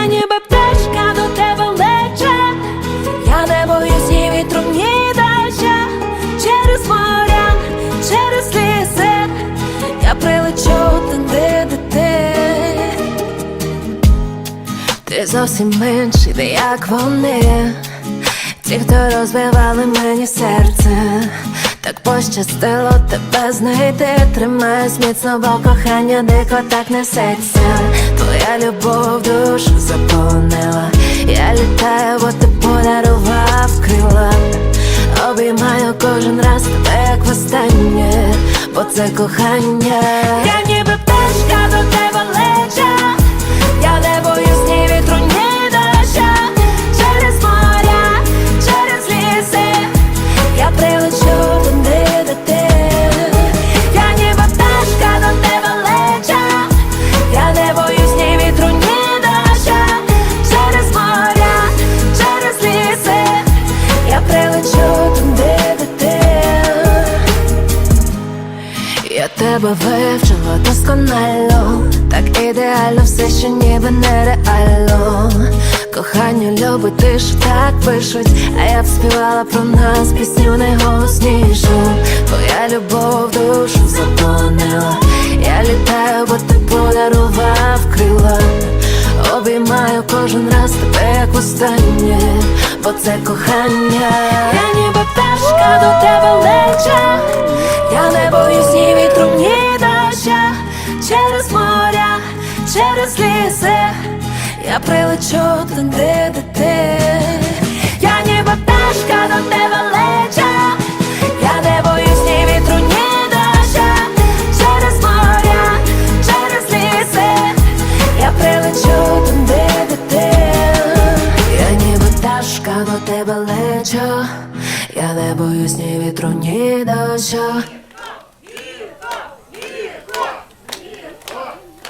Я ніби пташка до тебе лече, я не боюсь ні вітру, ні доща. Через моря, через ліси, я прилечу туди, де ти Ти зовсім менший, не як вони. Ті, хто розбивали мені серце, так пощастило тебе знайти. Тримаюсь міцно, бо кохання дико так несеться. Твоя любов душу кожен раз тебе як востаннє, бо це кохання. Я ніби тебе вивчила досконало, так ідеально все, що ніби нереально. Кохання любить тишу, так пишуть, а я б співала про нас пісню найголоснішу. Твоя любов душу заполонила. Я літаю, бо ти подарував крила. Обіймаю кожен раз тебе як востаннє, бо це кохання. Ліси Я прилечу туди, де ти Я ніби пташка до тебе леча. Я не боюсь ні вітру, ні доща. Через моря, через ліси. Я прилечу туди, де ти Я ніби пташка до тебе лечу Я не боюсь ні вітру, ні дощу